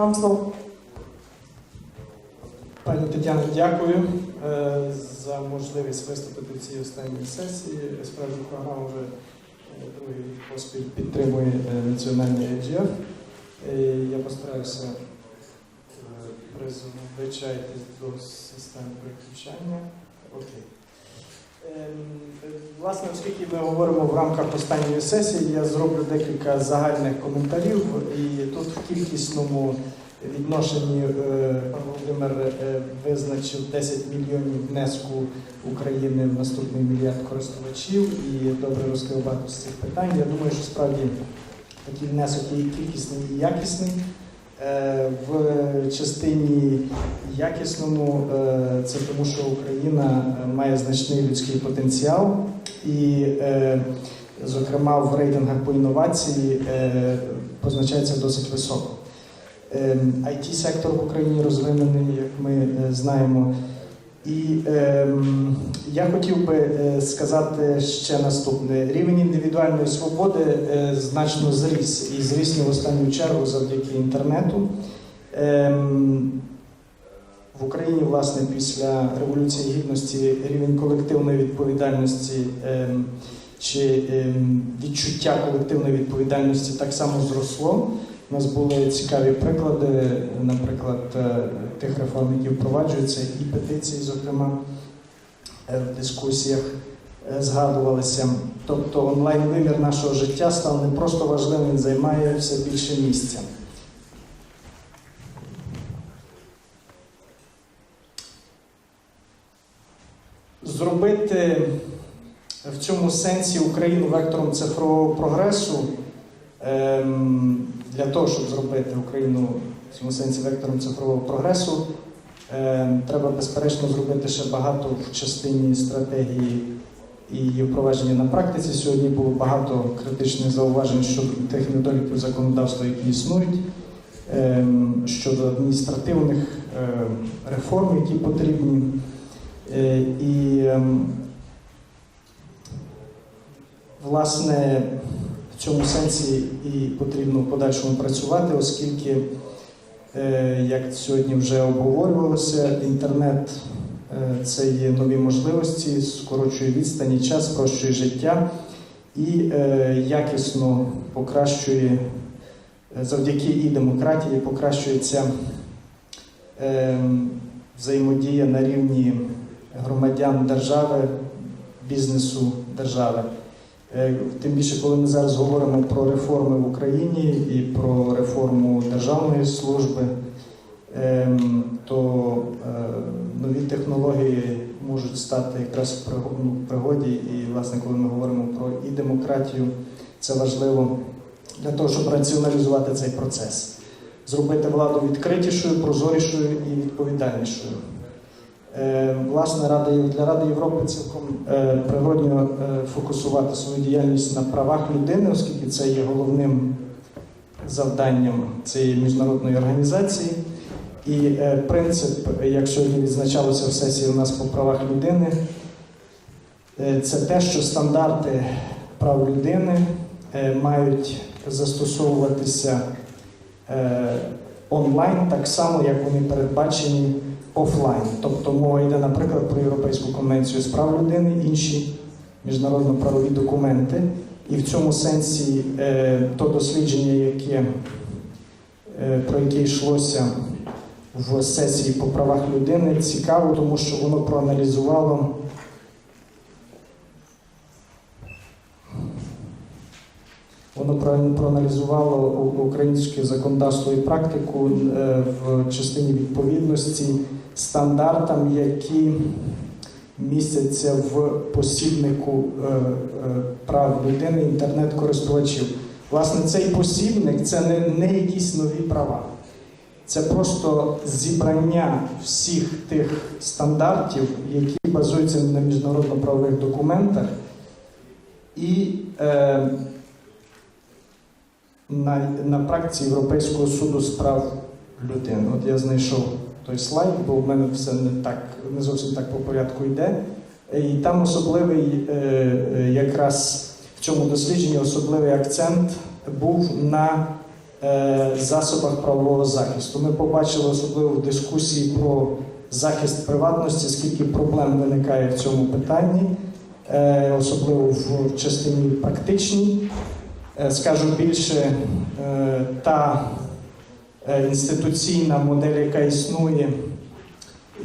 Вам слово. Пані Тетяно, дякую е, за можливість виступити в цій останній сесії. Справді програма вже е, другий поспіль підтримує е, національний AGF. Е, Я постараюся призвичайтесь до системи переключання. Окей. Ем, Власне, оскільки ми говоримо в рамках останньої сесії, я зроблю декілька загальних коментарів. І тут в кількісному відношенні е, пан Володимир е, визначив 10 мільйонів внеску України в наступний мільярд користувачів і добре розкрив багато з цих питань. Я думаю, що справді такий внесок є і кількісний і якісний. Е, В частині якісному е, це тому, що Україна е, має значний людський потенціал і, зокрема, в рейтингах по інновації позначається досить високо. it сектор в Україні розвинений, як ми знаємо. І ем, я хотів би е, сказати ще наступне: рівень індивідуальної свободи е, значно зріс і зріс не в останню чергу завдяки інтернету. Ем, в Україні, власне, після Революції Гідності рівень колективної відповідальності ем, чи ем, відчуття колективної відповідальності так само зросло. У нас були цікаві приклади, наприклад, е, тих реформ, які впроваджуються, і петиції, зокрема, е, в дискусіях е, згадувалися. Тобто онлайн-вимір нашого життя став не просто важливим, він займає все більше місця. Зробити в цьому сенсі Україну вектором цифрового прогресу для того, щоб зробити Україну в цьому сенсі вектором цифрового прогресу, ем, треба безперечно зробити ще багато в частині стратегії і її впровадження на практиці. Сьогодні було багато критичних зауважень щодо тих недоліків законодавства, які існують, ем, щодо адміністративних ем, реформ, які потрібні. Е, І ем, власне в цьому сенсі і потрібно в подальшому працювати, оскільки, е, як сьогодні вже обговорювалося, інтернет е, це є нові можливості, скорочує відстані, час, спрощує життя і е, якісно покращує завдяки і демократії, покращується взаємодія на рівні громадян держави, бізнесу держави. Е, Тим більше, коли ми зараз говоримо про реформи в Україні і про реформу державної служби, ем, то е, нові технології можуть стати якраз ну, в пригоді. І, власне, коли ми говоримо про і демократію, це важливо для того, щоб раціоналізувати цей процес, зробити владу відкритішою, прозорішою і відповідальнішою. Е, Власне, Рада для Ради Європи цілком е, природньо е, фокусувати свою діяльність на правах людини, оскільки це є головним завданням цієї міжнародної організації. І принцип, як сьогодні відзначалося в сесії у нас по правах людини, це те, що стандарти прав людини мають застосовуватися онлайн так само, як вони передбачені офлайн. Тобто мова йде, наприклад, про Європейську конвенцію з прав людини, інші міжнародно-правові документи. І в цьому сенсі е, то дослідження, яке, е, про яке йшлося в сесії по правах людини, цікаво, тому що воно проаналізувало. Воно проаналізувало українське законодавство і практику е, в частині відповідності стандартам, які містяться в посібнику е, е, прав людини інтернет-користувачів. Власне, цей посібник це не, не якісь нові права. Це просто зібрання всіх тих стандартів, які базуються на міжнародно-правових документах, і е, на, на практиці Європейського суду з прав людини. От я знайшов той слайд, бо в мене все не так, не зовсім так по порядку йде. І там особливий, е, е, якраз в цьому дослідженні особливий акцент був на е, засобах правового захисту. Ми побачили особливо в дискусії про захист приватності, скільки проблем виникає в цьому питанні, е, особливо в частині практичній. Е, Скажу більше, е, та е, інституційна модель, яка існує,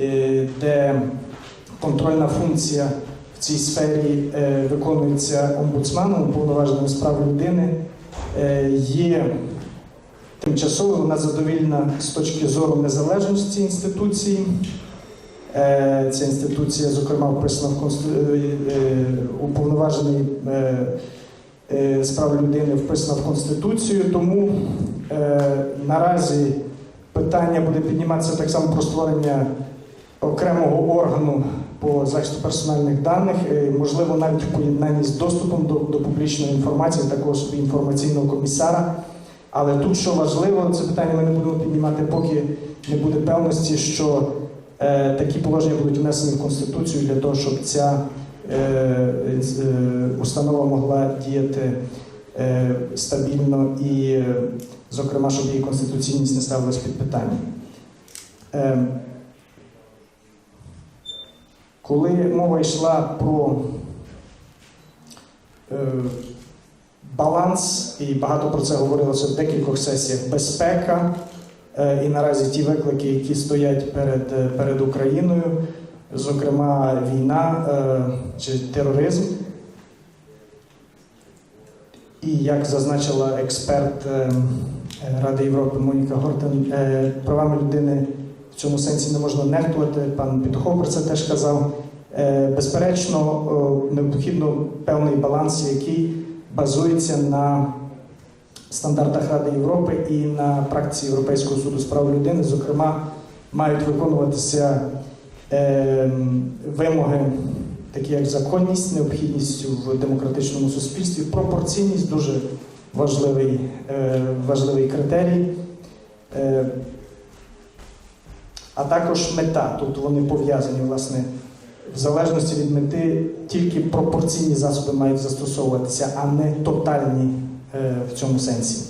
е, де контрольна функція в цій сфері е, виконується омбудсменом, уповноваженим прав людини, е, є тимчасовою, вона задовільна з точки зору незалежності інституції. Е, Ця інституція, зокрема, вписана в консту... е, е, уповноважений е, е, з прав людини, вписана в Конституцію. Тому е, наразі питання буде підніматися так само про створення окремого органу по захисту персональних даних, е, можливо, навіть в поєднанні з доступом до, до публічної інформації, такого собі інформаційного комісара. Але тут, що важливо, це питання ми не будемо піднімати, поки не буде певності, що е, такі положення будуть внесені в Конституцію для того, щоб ця е, е, установа могла діяти е, стабільно і, е, зокрема, щоб її конституційність не ставилась під питання. Е, коли мова йшла про е, баланс, і багато про це говорилося в декількох сесіях, безпека е, і наразі ті виклики, які стоять перед, е, перед Україною, зокрема війна е, чи тероризм. І як зазначила експерт е, Ради Європи Моніка Гортен, е, правами людини в цьому сенсі не можна нехтувати. Пан Підхов про це теж казав. Е, Безперечно, необхідно певний баланс, який базується на стандартах Ради Європи і на практиці Європейського суду з прав людини. Зокрема, мають виконуватися е, вимоги, такі як законність, необхідність в демократичному суспільстві, пропорційність дуже важливий, е, важливий критерій. Е, а також мета, тобто вони пов'язані власне в залежності від мети, тільки пропорційні засоби мають застосовуватися, а не тотальні е, в цьому сенсі.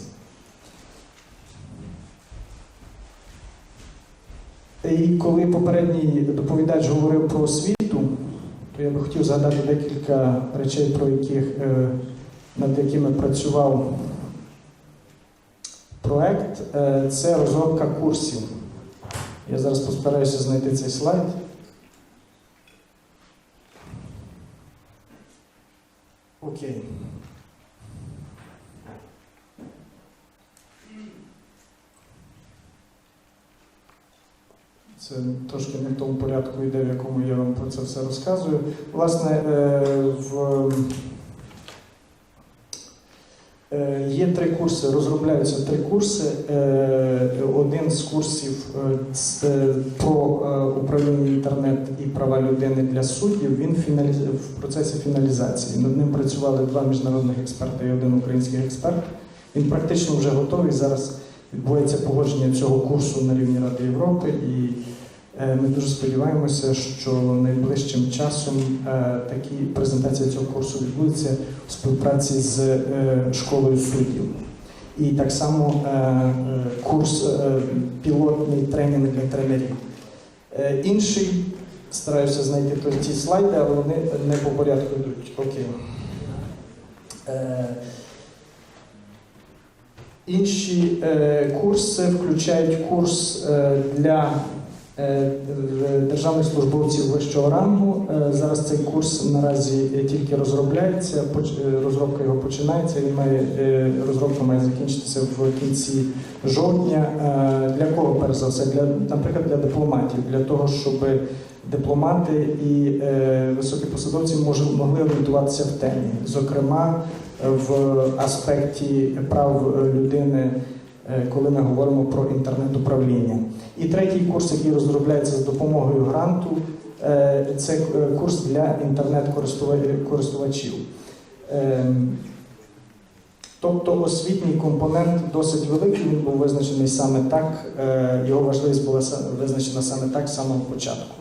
І коли попередній доповідач говорив про освіту, то я би хотів згадати декілька речей, про яких, над якими працював проект. Е, Це розробка курсів. Я зараз постараюся знайти цей слайд. Окей. Це трошки не в тому порядку йде, в якому я вам про це все розказую. Власне, е, в Є три курси, розробляються три курси. Е, Один з курсів е, про е, управління інтернет і права людини для суддів. Він в процесі фіналізації. Над ним працювали два міжнародних експерти і один український експерт. Він практично вже готовий. Зараз відбувається погодження цього курсу на рівні Ради Європи, і е, ми дуже сподіваємося, що найближчим часом е, такі презентація цього курсу відбудеться в співпраці з е, школою суддів. І так само е, е, курс е, пілотний тренінг для тренерів. Е, Інший, стараюся знайти ті слайди, але вони не по порядку йдуть. Окей. Е, Інші е, курси включають курс е, для е, державних службовців вищого рангу. Е, Зараз цей курс наразі тільки розробляється, е, розробка його починається. Він має е, розробка має закінчитися в кінці жовтня. Е, Для кого перш за все? Для наприклад, для дипломатів, для того, щоб дипломати і е, високі посадовці могли орієнтуватися в темі, зокрема в аспекті прав е, людини, е, коли ми говоримо про інтернет-управління. І третій курс, який розробляється з допомогою гранту, е, це е, курс для інтернет-користувачів. Ем, Тобто освітній компонент досить великий, він був визначений саме так, е, його важливість була визначена саме так з самого початку.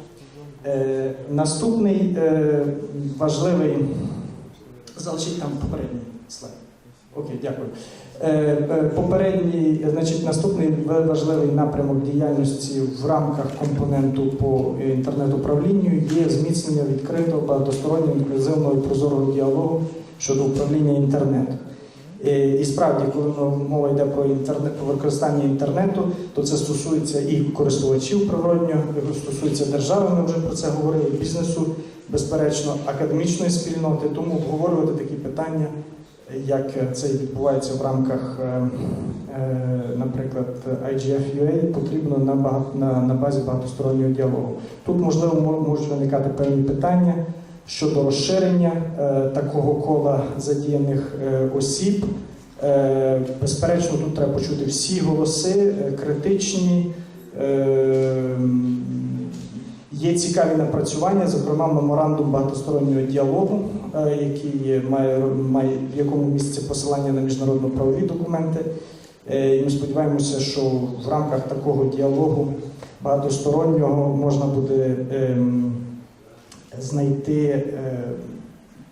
Е, Наступний е, важливий, залишіть там попередній слайд. Окей, дякую. Е, е, Попередній, значить, наступний важливий напрямок діяльності в рамках компоненту по інтернет-управлінню є зміцнення відкритого, багатостороннього, інклюзивного і прозорого діалогу щодо управління інтернетом. Е, І справді, коли мова йде про інтернет, про використання інтернету, то це стосується і користувачів природньо, стосується держави, ми вже про це говорили, бізнесу, безперечно, академічної спільноти. Тому обговорювати такі питання, як це відбувається в рамках, е, е, наприклад, IGF-UA, потрібно на, багато, на, на базі багатостороннього діалогу. Тут, можливо, можуть виникати певні питання щодо розширення е, такого кола задіяних осіб. Безперечно, тут треба почути всі голоси, критичні. Є цікаві напрацювання, зокрема меморандум багатостороннього діалогу, е, який має, має в якому місці посилання на міжнародно-правові документи. Е, І ми сподіваємося, що в рамках такого діалогу багатостороннього можна буде ем, знайти е,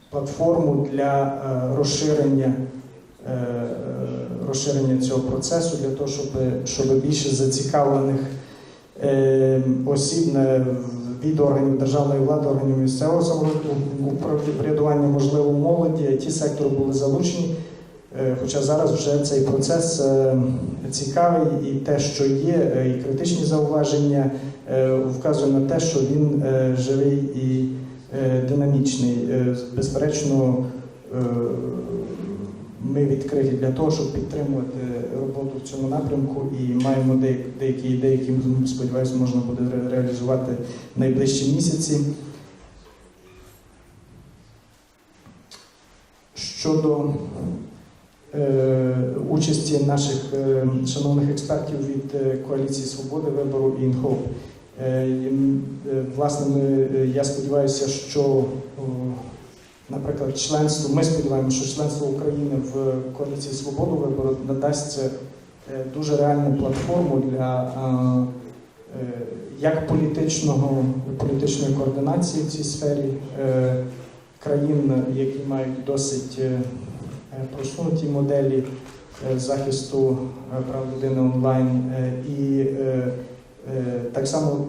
платформу для розширення, розширення цього процесу, для того, щоб, щоб більше зацікавлених е, осіб на- від органів державної влади, органів місцевого самоврядування, можливо, молоді, ті сектори були залучені. Е, Хоча зараз вже цей процес е, цікавий, і те, що є, е, і критичні зауваження вказує на те, що він живий і динамічний. Безперечно, ми відкриті для того, щоб підтримувати роботу в цьому напрямку і маємо деякі, ідеї, які сподіваюся, можна буде реалізувати в найближчі місяці. Щодо е, участі наших е, шановних експертів від е, коаліції Свободи вибору і ІНХОП. Е, е, Власне, ми, е, я сподіваюся, що, наприклад, членство, ми сподіваємося, що членство України в коаліції Свободу вибору надасть е, дуже реальну платформу для е, е, як політичного, політичної координації в цій сфері країн, які мають досить просунуті моделі захисту прав людини онлайн і так само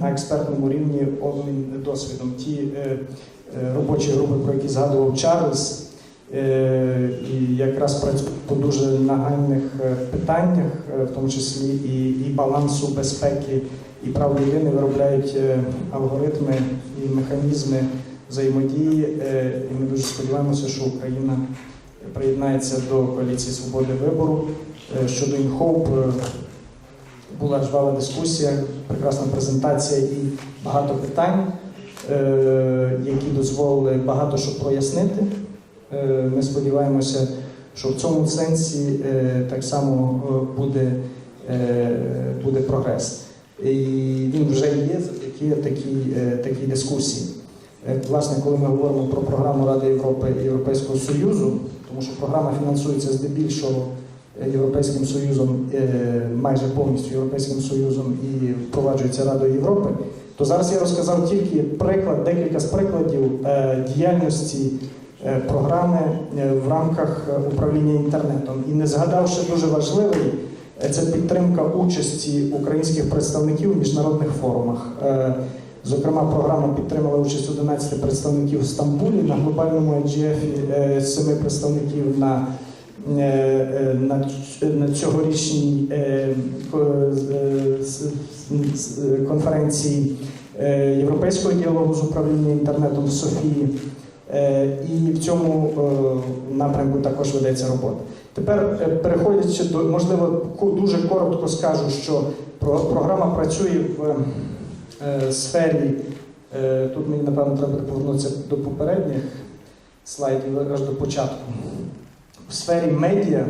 на експертному рівні обмін досвідом. Ті робочі групи, про які згадував Чарльз, е, і якраз працюють по дуже нагальних е, питаннях, е, в тому числі і, і балансу безпеки і прав людини, виробляють е, алгоритми і механізми взаємодії. е, І ми дуже сподіваємося, що Україна приєднається до коаліції свободи вибору. Е, Щодо ІНХОП була жвава дискусія, прекрасна презентація і багато питань, е, які дозволили багато що прояснити. Е, Ми сподіваємося, що в цьому сенсі е, так само е, буде, е, буде прогрес. І він вже є завдяки такій, е, такій дискусії. Е, Власне, коли ми говоримо про програму Ради Європи і Європейського Союзу, тому що програма фінансується здебільшого е, Європейським Союзом, е, майже повністю Європейським Союзом і впроваджується Радою Європи, то зараз я розказав тільки приклад, декілька з прикладів е, діяльності е, програми е, в рамках управління інтернетом. І не згадавши дуже важливий, це підтримка участі українських представників в міжнародних форумах. Зокрема, програма підтримала участь 11 представників в Стамбулі на глобальному IGF, е, 7 представників на, на, на цьогорічній конференції е, Європейського діалогу з управління інтернетом в Софії. Е, І в цьому е, напрямку також ведеться робота. Тепер, переходячи до, можливо, дуже коротко скажу, що програма працює в сфері. Тут мені, напевно, треба повернутися до попередніх слайдів, аж до початку. В сфері медіа,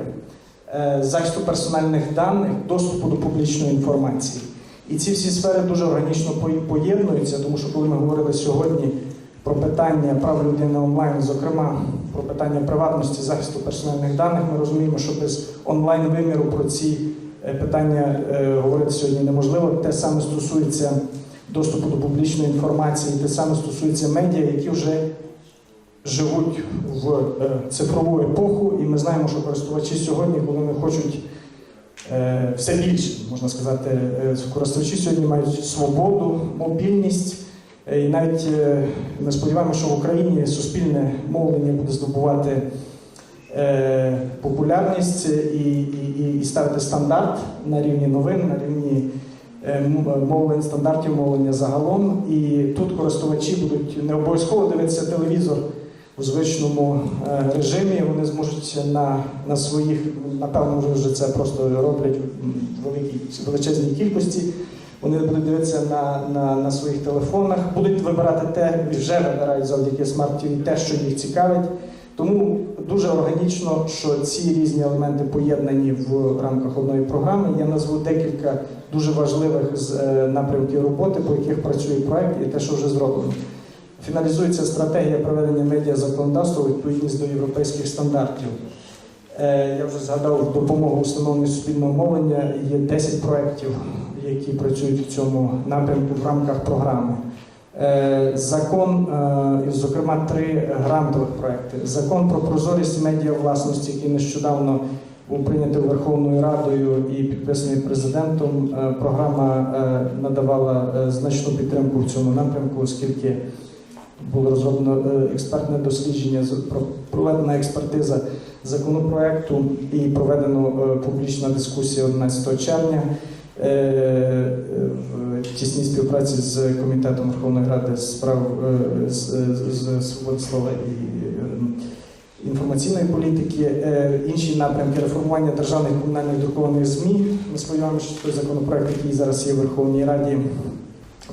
захисту персональних даних, доступу до публічної інформації. І ці всі сфери дуже органічно поєднуються, тому що коли ми говорили сьогодні про питання прав людини онлайн, зокрема про питання приватності, захисту персональних даних, ми розуміємо, що без онлайн-виміру про ці е, питання е, говорити сьогодні неможливо. Те саме стосується доступу до публічної інформації, те саме стосується медіа, які вже живуть в е, цифрову епоху, і ми знаємо, що користувачі сьогодні, коли вони хочуть все більше, можна сказати, е, користувачі сьогодні мають свободу, мобільність. Е, І навіть е, ми сподіваємося, що в Україні суспільне мовлення буде здобувати е, популярність і, і, і- ставити стандарт на рівні новин, на рівні е, мовлень, стандартів мовлення загалом. І тут користувачі будуть не обов'язково дивитися телевізор у звичному е, режимі. Вони зможуть на, на своїх, напевно, вже, вже це просто роблять в великій величезній кількості. Вони будуть дивитися на, на, на своїх телефонах, будуть вибирати те, вже вибирають завдяки смарт TV те, що їх цікавить. Тому дуже органічно, що ці різні елементи поєднані в рамках одної програми. Я назву декілька дуже важливих з е, напрямків роботи, по яких працює проект, і те, що вже зроблено. Фіналізується стратегія проведення медіа законодавства у відповідність до європейських стандартів. Е, Я вже згадав допомогу установленню суспільного мовлення. Є 10 проєктів, які працюють в цьому напрямку в рамках програми. Е, Закон, е, зокрема, три грантових проекти. Закон про прозорість медіа власності, який нещодавно був прийнятий Верховною Радою і підписаний президентом. Програма надавала значну підтримку в цьому напрямку, оскільки було розроблено е, експертне дослідження, проведена експертиза законопроекту і проведено е, публічна дискусія 11 червня е, в тісній співпраці з комітетом Верховної Ради з прав свободи слова і інформаційної політики. Інші напрямки реформування державних комунальних друкованих ЗМІ. Ми сподіваємося, що той законопроект, який зараз є в Верховній Раді,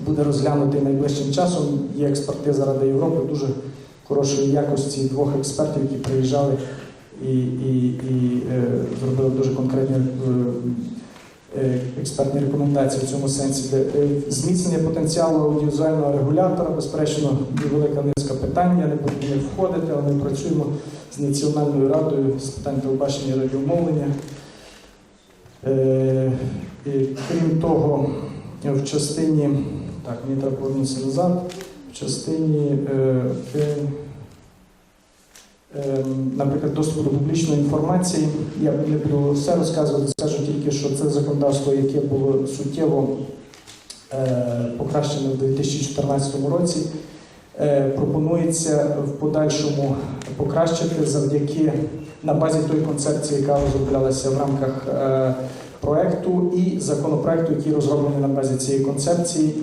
буде розглянутий найближчим часом. Є експертиза Ради Європи дуже хорошої якості двох експертів, які приїжджали і, і, і е, зробили дуже конкретні е, е, експертні рекомендації в цьому сенсі. Де, е, зміцнення потенціалу аудіовізуального регулятора, безперечно, велика низка питань. Я не буду в входити, але ми працюємо з Національною радою з питань телебачення і радіомовлення. Е, і, крім того, в частині, так, мені повернутися назад, в частині, е, е, наприклад, доступу до публічної інформації, я не буду все розказувати, скажу тільки, що це законодавство, яке було суттєво е, покращене в 2014 році, е, пропонується в подальшому покращити завдяки на базі тої концепції, яка розроблялася в рамках е, проекту і законопроекту, який розроблений на базі цієї концепції.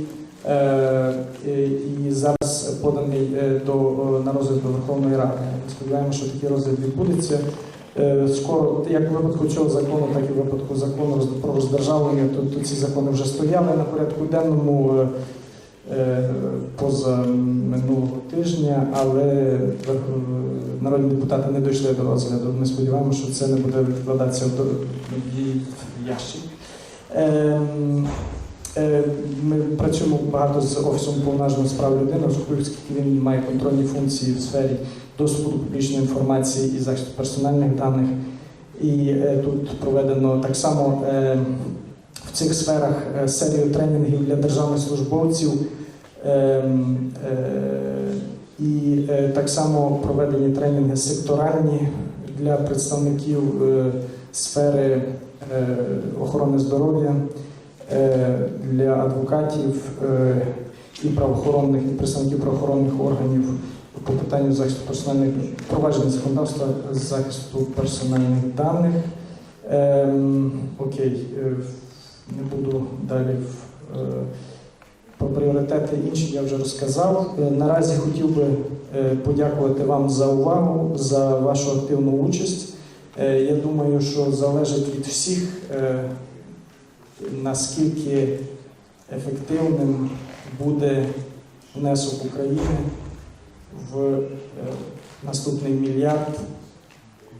Е, і- І зараз поданий е, до е, на розгляд до Верховної Ради. Сподіваємося, що такий розгляд відбудеться. Е, Скоро, як в випадку цього закону, так і в випадку закону про роздержавлення, то, то ці закони вже стояли на порядку денному е, е, поза минулого тижня, але е, народні депутати не дійшли до розгляду. Ми сподіваємося, що це не буде відкладатися в ящик. Е, Ми працюємо багато з офісом повноваженого з прав людини, оскільки він має контрольні функції в сфері доступу до публічної інформації і захисту персональних даних. І е, тут проведено так само е, в цих сферах серію тренінгів для державних службовців. Ем, І так само проведені тренінги секторальні для представників сфери охорони здоров'я для адвокатів е, і правоохоронних, і представників правоохоронних органів по питанню захисту персональних провадження законодавства з захисту персональних даних. Ем, окей, е, не буду далі е, про пріоритети інші я вже розказав. Е, Наразі хотів би е, подякувати вам за увагу, за вашу активну участь. Е, Я думаю, що залежить від всіх, е, наскільки ефективним буде внесок України в е, наступний мільярд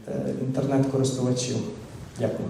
е, інтернет-користувачів. Дякую.